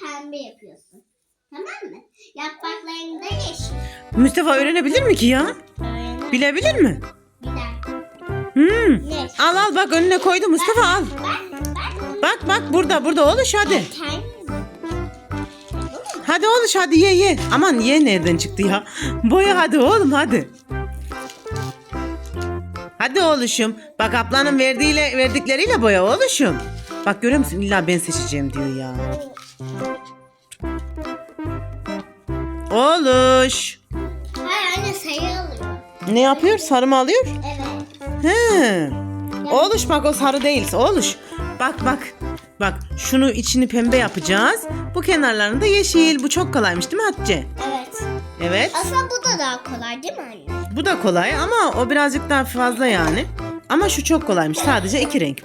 pembe yapıyorsun. Tamam mı? Yapraklarını da yeşil. Mustafa öğrenebilir mi ki ya? Öyle Bilebilir mi? Hmm. Ne? Al al bak önüne koydu Mustafa al. Bak bak. Bak bak burada burada oluş hadi. Hadi oluş hadi ye ye. Aman ye nereden çıktı ya? Boya hadi oğlum hadi. Hadi oğluşum. Bak ablanın verdiğiyle verdikleriyle boya oğluşum. Bak görüyor musun? İlla ben seçeceğim diyor ya. Oluş. Hayır anne sayı alıyor. Ne yapıyor? Sarı mı alıyor? Evet. He. Oğluş bak o sarı değil. Oğluş. Bak bak. Bak şunu içini pembe yapacağız. Bu kenarlarını da yeşil. Bu çok kolaymış değil mi Hatice? Evet. Evet. Aslında bu da daha kolay değil mi anne? Bu da kolay ama o birazcık daha fazla yani. Ama şu çok kolaymış. Sadece iki renk.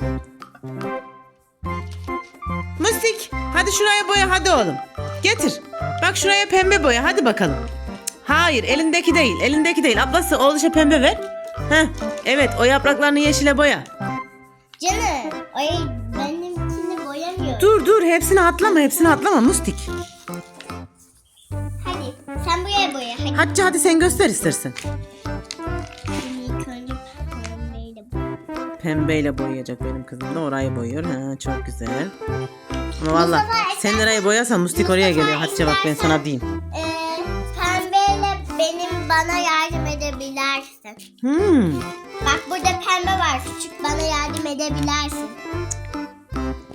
Mıstik. Hadi şuraya boya hadi oğlum. Getir. Bak şuraya pembe boya hadi bakalım. Hayır elindeki değil. Elindeki değil. Ablası oğluşa pembe ver. Heh. Evet o yapraklarını yeşile boya. Canım. Ay benimkini boyamıyor. Dur dur hepsini atlama hepsini atlama Mustik. Buraya boya. Hadi. Hatice hadi sen göster istersen. İlk önce pembeyle boya. Pembeyle boyayacak benim kızım da orayı boyuyor. Ha, çok güzel. Ama valla sen nereye boyarsan Mustik oraya geliyor. Hatice bak ben sana diyeyim. Ee, pembeyle benim bana yardım edebilirsin. Hmm. Bak burada pembe var. Küçük bana yardım edebilirsin.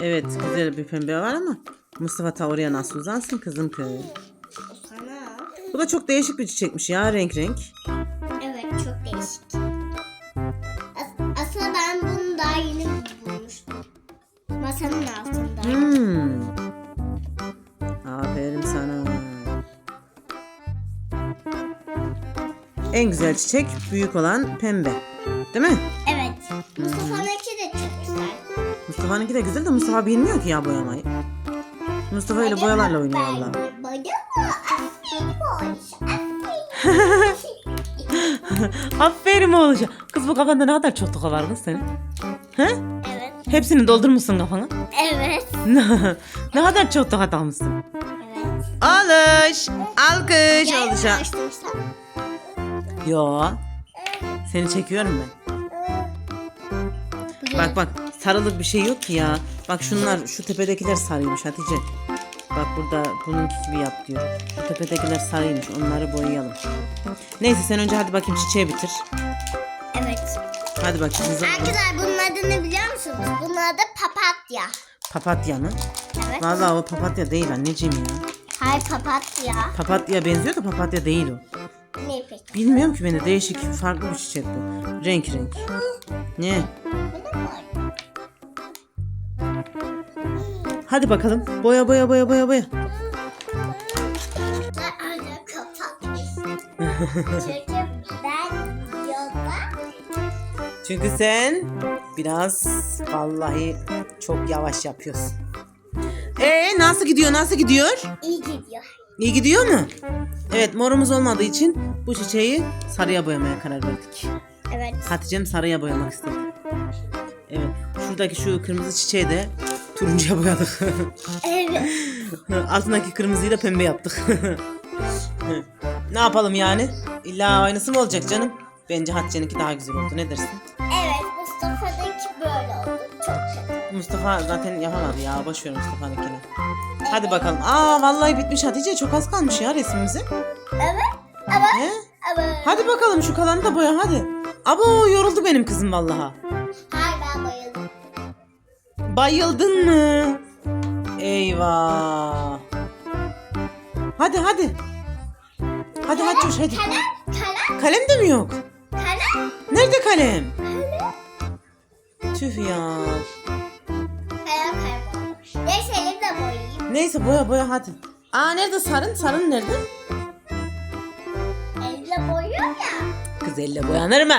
Evet güzel bir pembe var ama Mustafa ta oraya nasıl uzansın kızım köy. Bu da çok değişik bir çiçekmiş ya renk renk. Evet çok değişik. As- aslında ben bunu daha yeni bulmuştum. Masanın altında. Hmm. Aferin sana. En güzel çiçek büyük olan pembe. Değil mi? Evet. Mustafa'nınki de çok güzel. Mustafa'nınki de güzel de Mustafa bilmiyor ki ya boyamayı. Mustafa öyle boyalarla oynuyor valla. Aferin oğluşa. Kız bu kafanda ne kadar çok toka var kız senin? He? evet. Hepsini doldurmuşsun kafana. Evet. ne kadar çok toka takmışsın. Evet. Alış. Alkış açtırsam. Yo. Seni çekiyorum ben. Bak bak sarılık bir şey yok ki ya. Bak şunlar şu tepedekiler sarıymış Hatice. Bak burada bununki gibi yap diyor. Bu tepedekiler sarıymış onları boyayalım. Neyse sen önce hadi bakayım çiçeği bitir. Evet. Hadi bakayım hızlı. Arkadaşlar bunun adını biliyor musunuz? Bunun adı papatya. Papatya mı? Evet. Vallahi o papatya değil anneciğim ya. Hayır papatya. Papatya benziyor da papatya değil o. Ne peki? Bilmiyorum ki beni değişik farklı bir çiçek bu. Renk renk. Ne? Bu da var. Hadi bakalım. Boya boya boya boya boya. Ben öyle kapatmış. Çünkü ben yolda Çünkü sen biraz vallahi çok yavaş yapıyorsun. Ee nasıl gidiyor nasıl gidiyor? iyi gidiyor. İyi gidiyor mu? Evet morumuz olmadığı için bu çiçeği sarıya boyamaya karar verdik. Evet. Hatice'm sarıya boyamak istedi. Evet şuradaki şu kırmızı çiçeği de turuncuya boyadık. Evet. Altındaki kırmızıyı da pembe yaptık. ne yapalım yani? İlla aynısı mı olacak canım? Bence Hatice'ninki daha güzel oldu. Ne dersin? Evet Mustafa'daki böyle oldu. Çok kötü. Mustafa zaten yapamadı ya. Boş ver Mustafa'nınkini. Hadi bakalım. Aa vallahi bitmiş Hatice. Çok az kalmış ya resmimize. Evet. Ama He? ama Hadi bakalım şu kalanı da boya hadi. Abo yoruldu benim kızım vallaha. Bayıldın mı? Eyvah. Hadi hadi. Hadi hadi çoş hadi. Kalem, kalem, Kalem de mi yok? kalem, Nerede kalem? kalem. Tüh ya. Kalem kayboldu. Neyse elimle boyayayım. Neyse boya boya hadi. Aa nerede sarın? Sarın nerede? Elimle boyuyorum ya. Kız elle boyanır mı?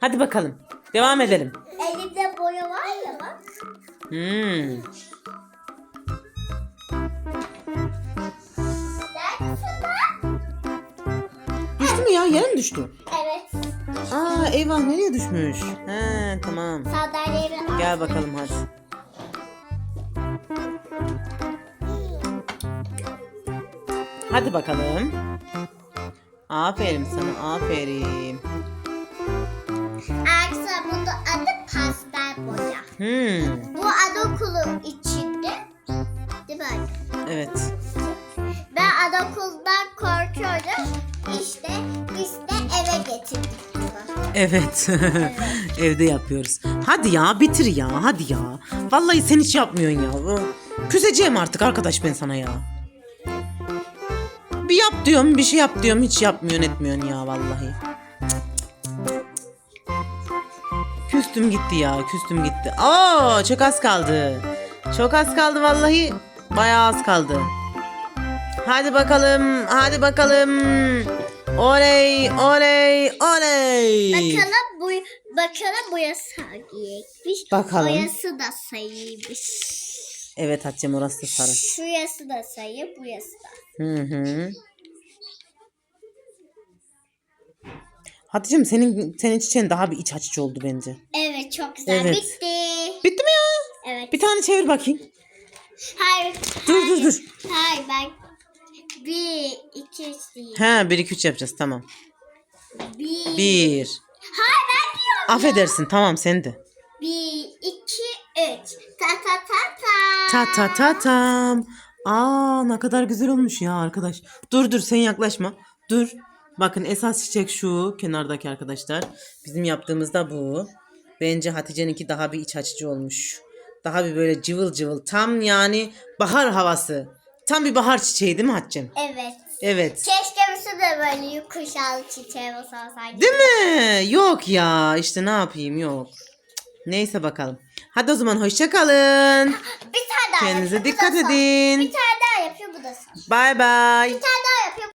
Hadi bakalım. Devam edelim. Hmm. Düştü mü ya? Yere mi düştü? Evet. Aa eyvah nereye düşmüş? He tamam. Gel bakalım hadi. Hadi bakalım. Aferin sana aferin. Arkadaşlar bunun adı pastel boya. Hmm, Anaokulu içinde. Değil mi? evet. Ben anaokuldan korkuyorum. İşte biz de eve getirdik. Evet. Evde yapıyoruz. Hadi ya bitir ya hadi ya. Vallahi sen hiç yapmıyorsun ya. Küseceğim artık arkadaş ben sana ya. Bir yap diyorum bir şey yap diyorum hiç yapmıyorsun etmiyorsun ya vallahi. Küstüm gitti ya küstüm gitti. Aa çok az kaldı. Çok az kaldı vallahi. Bayağı az kaldı. Hadi bakalım hadi bakalım. Oley oley oley. Bakalım bu bakalım boyası hangiymiş. Bakalım. Boyası da sayıymış. Evet Hatice'm orası da sarı. Şurası da sayı, burası da. Hı hı. Hatice'm senin senin çiçeğin daha bir iç açıcı oldu bence. Evet çok güzel. Evet. Bitti. Bitti mi ya? Evet. Bir tane çevir bakayım. Hayır. Dur hayır, dur dur. Hayır ben bir, iki, üç değil. He 1 2 3 yapacağız tamam. Bir. 1. Hayır ben diyorum. Affedersin tamam sen de. Bir, iki, üç. Ta ta ta ta. Ta ta ta tam. Aa ne kadar güzel olmuş ya arkadaş. Dur dur sen yaklaşma. Dur. Bakın esas çiçek şu kenardaki arkadaşlar. Bizim yaptığımızda bu. Bence Hatice'ninki daha bir iç açıcı olmuş. Daha bir böyle cıvıl cıvıl. Tam yani bahar havası. Tam bir bahar çiçeği değil mi Hatice'm? Evet. Evet. Keşke birisi de böyle yukuşalı çiçeği olsaydı. Değil mi? Yok ya işte ne yapayım yok. Neyse bakalım. Hadi o zaman hoşça kalın. Bir tane daha Kendinize yapıyor, bu da dikkat son. edin. Bir tane daha yapıyor bu da son. Bay bay. Bir tane